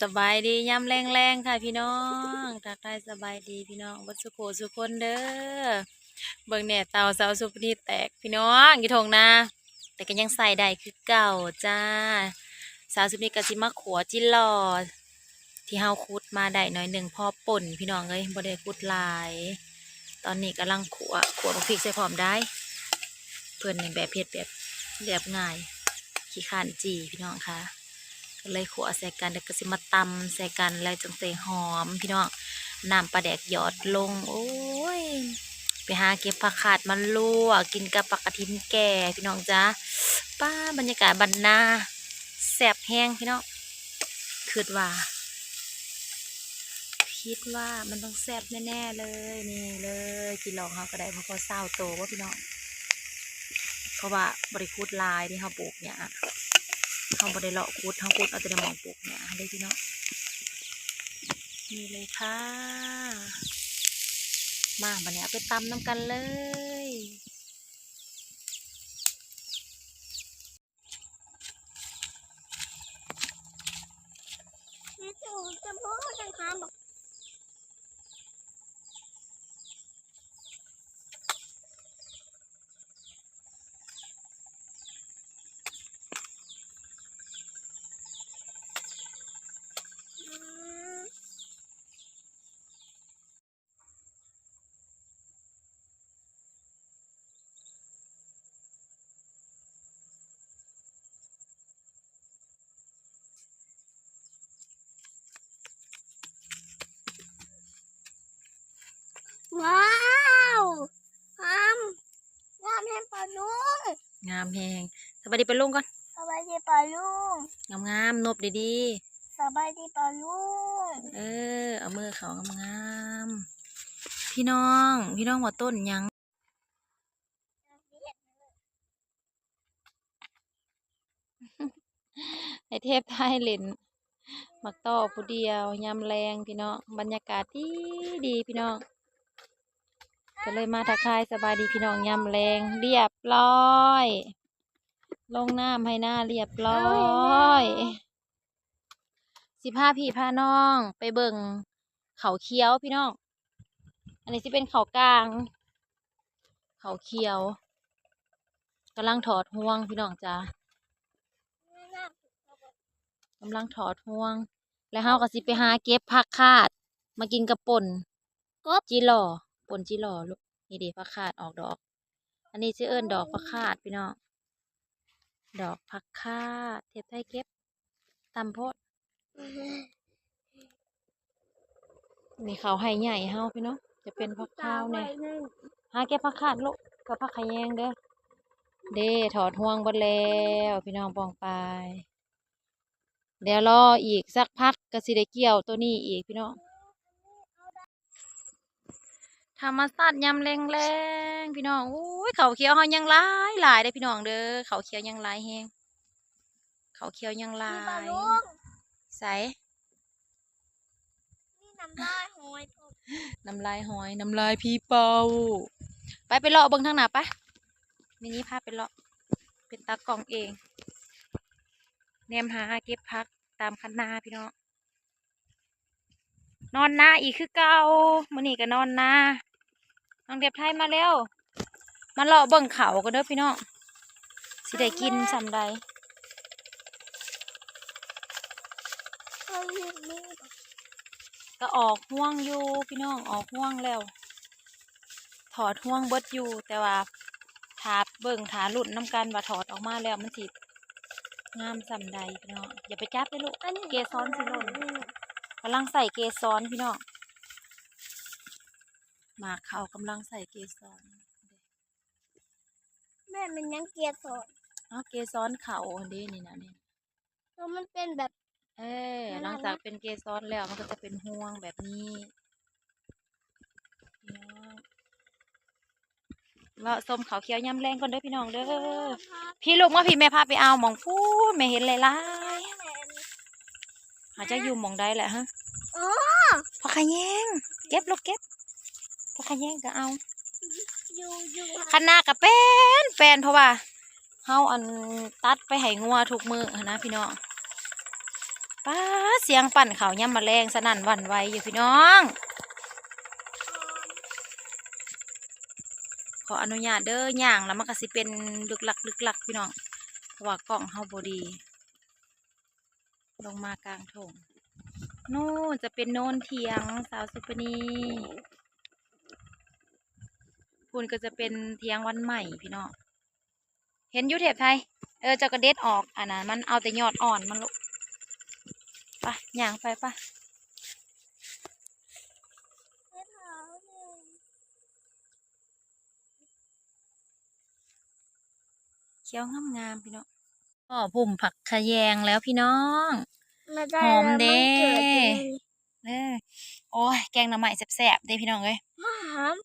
สบายดียามแรงๆค่ะพี่น้องทักทายสบายดีพี่น้องวัดสุโขสุคนเด้อเบิ่งแหน่ยเตาสาวสุปนีแตกพี่น้องอยู่ทงนาแต่ก็ยังใส่ได้คือเก่าจ้าสาวสุปนีก็สิมาขัวจิหลอดที่เฮาคุดมาได้หน่อยหนึ่งพอป่นพี่น้องเอ้ยบ่ได้คุดลาย ตอนนี้กำลังขัวขัวบักพริกใส่พร้อมได้ เพิ่นในแบบเผ็ดแบบเรียบง่ายขี้ขานจีพี่น้องค่ะ เลยขัวใส่กันแล้วก็สิมาตำใส่กันแล้วจังใส่หอม พี่น้องน้ำปลาแดกหยอดลง โอ้ย ไปหาเก็บผักขาดมาลวกกินกับปักกระทินแก่พี่น้องจ้าป้าบรรยากาศบรรนาแซ่บแห้งพี่น้องคิดว่า คิดว่ามันต้องแซ่บแน่ๆเลยนี่เลยกินลองเขาก็ได้เพราะเขาเศร้าโตว่าพี่น้องเพราะว่าบริคูดลายที่เขาปลูกเนี่ย เขาบริเลาะคูดเขาคูดเอาแต่ในหมองปลูกเนี่ยได้พี่น้องนี่เลยค่ะ มาบันนี้เอาไปตำน้ำกันเลยจู่จะพูดยังครับบอกอืม ว้าวทำงามแห่งปลาลุ งงามแหงสบายดีไปลุงก่อนสบายดีปลาลุงงามงามๆนบดีสบายดีปลาลุงๆเออเอามือเขางามงามๆพี่น้อง พี่น้องว่าต้นหยังไอเทพไทยเล่นมักต่อผู้เดียวยามแรงพี่น้องบรรยากาศดีดีพี่น้อง ก็เลยมาทักทายสบายดีพี่น้องยามแรงเรียบร้อย ลงน้ำให้หน้าเรียบร้อยสิพาพี่พาน้อง ไปเบิ่งเขาเขียวพี่น้อง อันนี้สิเป็นเขากลาง เขาเขียวกำลังถอดห่วงพี่น้องจ้ากำลังถอดห่วง แล้วเฮาก็สิไปหาเก็บผักคาด มากินกับป่นกบจิหล่อ ป่นจิหล่อลูกนี่เดีผักคาดออกดอก อันนี้ชื่อเอิ้นดอกผักคาดพี่น้องดอกผักคาดเทปไทยเก็บตำโพดนี่เขาให้ใหญ่เฮาพี่น้องจะเป็นผักข้าวเนี่ยหาเก็บผักคาดลูกกับผักขะแยงเด้อเด้ถอดห่วงเบดแล้วพี่น้องปองไปเดี๋ยวรออีกสักพักก็สิได้เกี่ยวตัวนี้อีกพี่น้อง ธรรมศาสตร์ยำแรงๆพี่น้องอุ้ยเขาวเขียวเขายังหลายหลายได้อพี่น้องเด้อเขาวเขียวยังหลายแฮงเขาวเขียวยังหลามีปลายลุงใส่นี่น้ำลายหอยผมน้ำลายหอยน้ำลายพี่เป่าไปไปเลาะเบิ่งทางหน้าไปมินิพาไปเลาะเป็นตากล้องเองแนมหาเก็บพักตามคันนาพี่น้องนอนนาอีกคือเก่ามื้อนี้ก็นอนนา น้องเด็บไทยมาเร็วมาเลาะเบิ่งเขากันเด้อพี่น้องสิได้กินสำใดเขาเรียกมีดก็ออกห่วงอยู่พี่น้องออกห่วงแล้ว ถอดห่วงเบิดอยู่ แต่ว่าถาเบิ่งถาหลุดน้ำกันว่าถอดออกมาแล้วมันสิงามสำใดพี่น้องอย่าไปจับเลยลูกเกสรสิหล่นกำลังใส่เกสรพี่น้อง หมากเขากำลังใส่เกสรแม่มันยังเกลียดสอนอ๋อเกสรเขาอันนี้นี่นะนี่แล้วมันเป็นแบบเออน่ารักหลังจากเป็นเกสรแล้วมันก็จะเป็นห่วงแบบนี้พี่น้องเลาะส้มเขาวเขียวยำแรงก่อนเด้อพี่น้องเด้อพี่ลูกมาพี่แม่พาไปเอาหมองพูดแม่เห็นหลายๆอาจจะอยู่หมองใดแหละฮะอ๋อพอขะแยงเก็บลูกเก็บ พอขะแยงก็เอาอยู่อยู่คันหน้ากับเป็นแฟนเพราะว่าเฮาอันตัดไปให้งัวทุกมือหั้นนะพี่น้องป้าดเสียงปั่นเขาวย่ำมาแรงสนั่นหวั่นไหวอยู่พี่น้อง ขออนุญาตเด้อย่างแล้วมันก็สิเป็นลึกลักลึกลักพี่น้องเพราะว่ากล้องเฮาบดี ลงมากลางถงนู่นจะเป็นโนนเทียงสาวสุปนี คุณก็จะเป็นเทียงวันใหม่พี่น้องเห็นอยูเทปไทย เออเจะกระเด็ดออกอันนั้นมันเอาแต่ยอดอ่อนมันลุกไปย่างไปปะเคี้ยวงามงามๆพี่น้องก็ปุ่มผักขะแยงแล้วพี่น้องมาได้หอมแล้วเด้มันเกิดดีเออโอ้ยแกงหน่อไม้แซ่บๆเด้พี่น้องเอ้ยหอม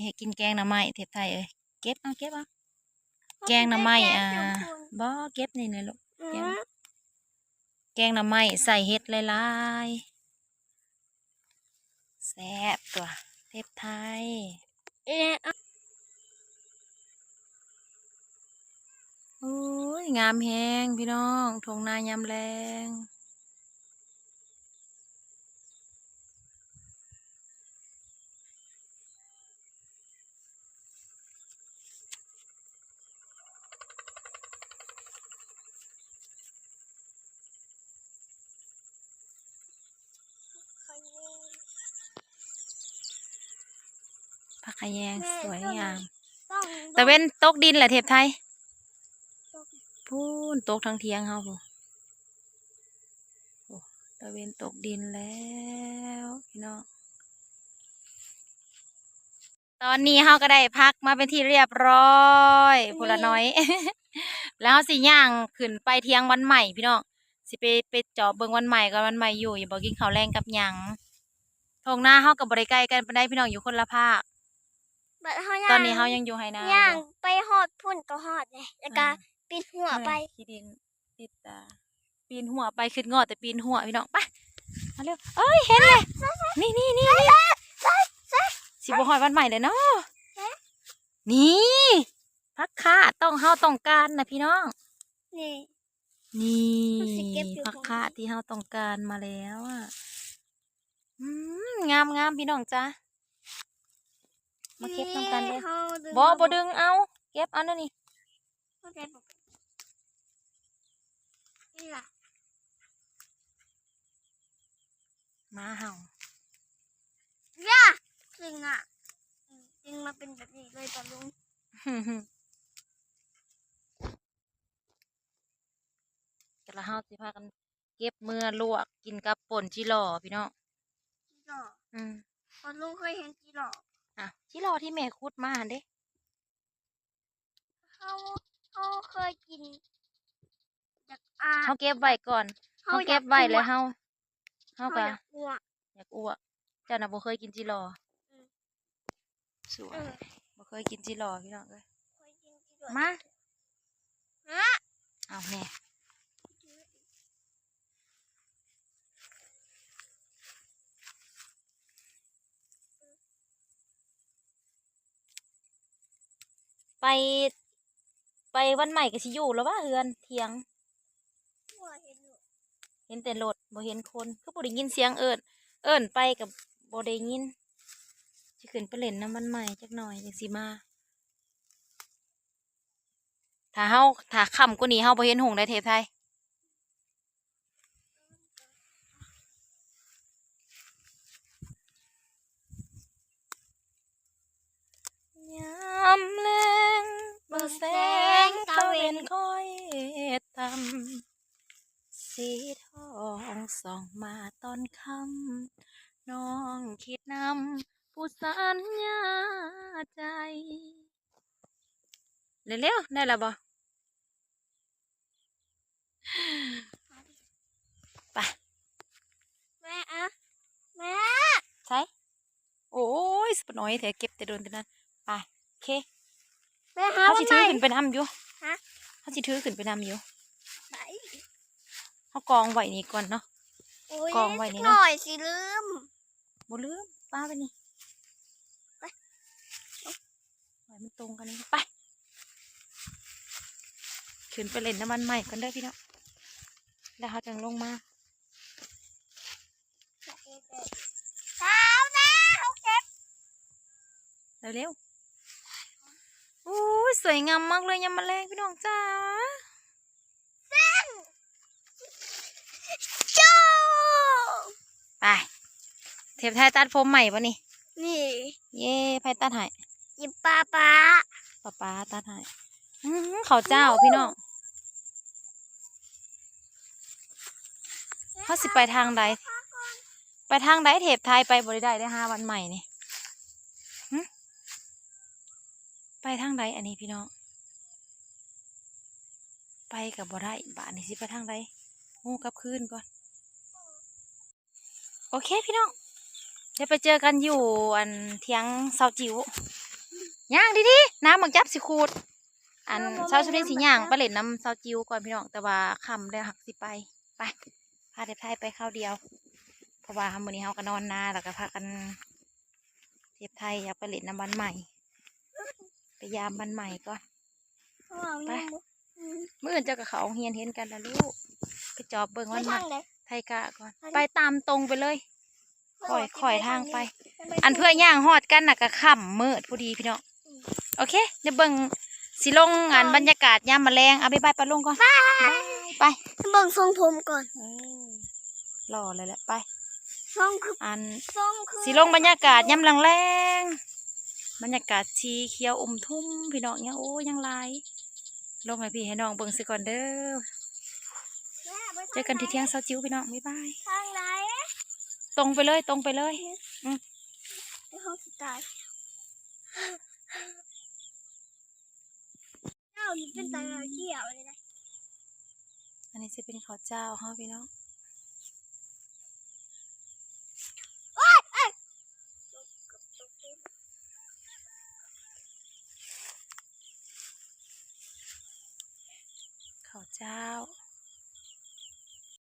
อย่าให้กินแกงหน่อไม้เทปไทยเอ้ยเก็บเอาเก็บเอาแกงหน่อไม้อ่าบ่เก็บนี่เลยลูกอืแกงมแกงหน่อไม้ใส่เห็ดหลายๆแซ่บตัวเทปไทยเอ๊ะโอ้ยงามแฮงพี่น้องทงนายามแรง ขะแยงสวยงามต้องตะเว้นตกดินแหละเทปไทยตกพูนตกทั้งเทียงเฮาพูโอ้ตะเวนตกดินแล้วพี่น้องตอนนี้เฮาก็ได้พักมาเป็นที่เรียบร้อยพูละน้อย แล้วเฮาสิย่างขึ้นไปเที่ยงวันใหม่พี่น้องสิไปไปเจอบเบิ่งวันใหม่กับวันใหม่อยู่อย่าบอกกินข้าวแรงกับหยังทงหน้าเฮากับ่ได้ใกล้กันปานใดพี่น้องอยู่คนละภาค บัดเฮาตอนนี้เฮายังอยู่ไหนาย่างอยู่ไปหอดพุ่นก็หอดเลยแล้วก็อ่าปิดหัวไปขี้ดินติดตาปีนหัวไปขึ้นงอแต่ปีนหัวพี่น้องไปมาเร็วเอ้ยเห็นเลยนี่นี่นี่นี่สิบหอยวันใหม่เลยเนาะนี่พักค่าต้องเฮาต้องการนะพี่น้อง นี่นี่มันสิเก็บอยู่พักตรงนี้ค่าที่เฮาต้องการมาแล้วอะอืมงามงามพี่น้องจ้า มาเก็บต้องกันเลยเฮาดึงบ่บ่ดึงเอาเก็บเอานั่นนี่เข้าใจบ่นี่ล่ะมาเฮาย่าจริงอะอืมจริงมาเป็นแบบนี้เลยปะลุงแต่ละเฮาสิพากันเก็บเมื่อลวกกินกับป่นจิหล่อพี่น้องจีหลออืมปะลุงเคยเห็นจีหลอ อะจิหล่อที่แม่คุดมาหั่นเด้เขาเขาเคยกินจากอาเฮาเก็บไว้ก่อนเฮาเก็บไว้แล้วเฮาเฮาเขาก็อยากอ้วกอยากอ้วกเจ้าน่ะบ่เคยกินจิหล่ออมสวเอยอบ่เคยกินจิหล่อพี่น้องเอ้ยเคยกินจีหลอมาฮะเอาแม่ ไป ไปวันใหม่ก็สิอยู่แล้วว่าเฮือนเที่ยงหัวเห็นอยู่เห็นแต่รถบ่เห็นคนคือบ่ได้ยินเสียงเอิ้นเอิ้นไปกับบ่ได้ยินสิขึ้นไปเล่นน้ำมันใหม่จักหน่อยจังสิมาถ้าเฮาถ้าค่ำกว่านี้เฮาบ่เห็นหงส์ในเทพไทย ยามแลงเมื่อแสงตะเวนคอยทำสีทองส่องมาตอนค่ำน้องคิดนำผู้สัญญาใจเร็วๆได้แล้วบ่ไปแม่อะแม่ใช่โอ้ยสปน้อยแถเก็บแต่โดนแต่นั้น อ่โอเคเขาสิถือขึ้นไปน้ำอยู่เขาสิถือขึ้นไปน้ำอยู่เขากองไว้นี่ก่อนเนาะกองไว้นี่เนาะหน่อยสิลืมบ่ลืมป้าไปนี่ไปมันตรงกันนี่ไปขึ้นไปเล่นน้ำมันใหม่กันเด้อพี่เนาะแล้วเขาจังลงมาเท้าเร็ว อ้ยสวยงามมากเลยยำแมลงพี่น้องจ้าโจ้ไปเทปไทยตัดผมใหม่ปะนี่ นี่เย่ไพตัดให้ยิบปลาปลาป้าป้าตัดให้อื้อหือเขาวเจ้าพี่น้องเขาสิไปทางใด ไปทางใดเทปไทยไปบริได้ได้ห้าวันใหม่นี่หึ ไปทางใดอันนี้พี่น้อง ไปกับบ่ได้บ้านนี่สิไปทางใดงูกลับคืนก่อน โอเคพี่น้องเดี๋ยวไปเจอกันอยู่อันเทียงเสาจิ๋วย่างดีๆน้ำหมึกจับสิขูด อันเสาชุลินสิย่างไปเล่นน้ำเสาจิ๋วก่อนพี่น้อง แต่ว่าคำเดี๋ยวหักสิไปไปพาเด็กไทยไปข้าวเดียว เพราะว่ามื้อนี้เฮาก็นอนนาแล้วก็พากันเทียบไทยอยากไปเล่นน้ำบันใหม่ ไปยามบันใหม่ก่อนไปเมื่ออื่นเจ้ากับเขาเฮียนเห็นกันแล้วลูกไปจอบเบิ่งไม่วันใหม่ทางเลยไทยกะก่อนอันนี้ไปตามตรงไปเลยค่อยค่อยทางไป อันเพื่อย่างฮอดกันน่ะก็ค่ำมืดพอดีพี่น้องโอเคเดี๋ยวเบิ่งสิลงงานบรรยากาศยามแมลงเอาไปบายปลาลงก่อนบายไปเบิ่งทรงผมก่อนเออรอเลยแหละไปทรงคืออันทรงคือสีลงบรรยากาศยามแรงๆ บรรยากาศชีเขียวอมทุ่มพี่น้องยังโอ้ยังหลายลงให้พี่ให้น้องเบิ่งสิก่อนเด้อเจอกันที่เที่ยงเช้าจิ้วพี่น้องบ๊ายบายทางไหนตรงไปเลยตรงไปเลยในห้องสุดท้ายเจ้านี่เป็นตาเกี่ยวเลยนะอันนี้จะเป็นข้าวเจ้าฮะพี่น้องข้าว เจ้า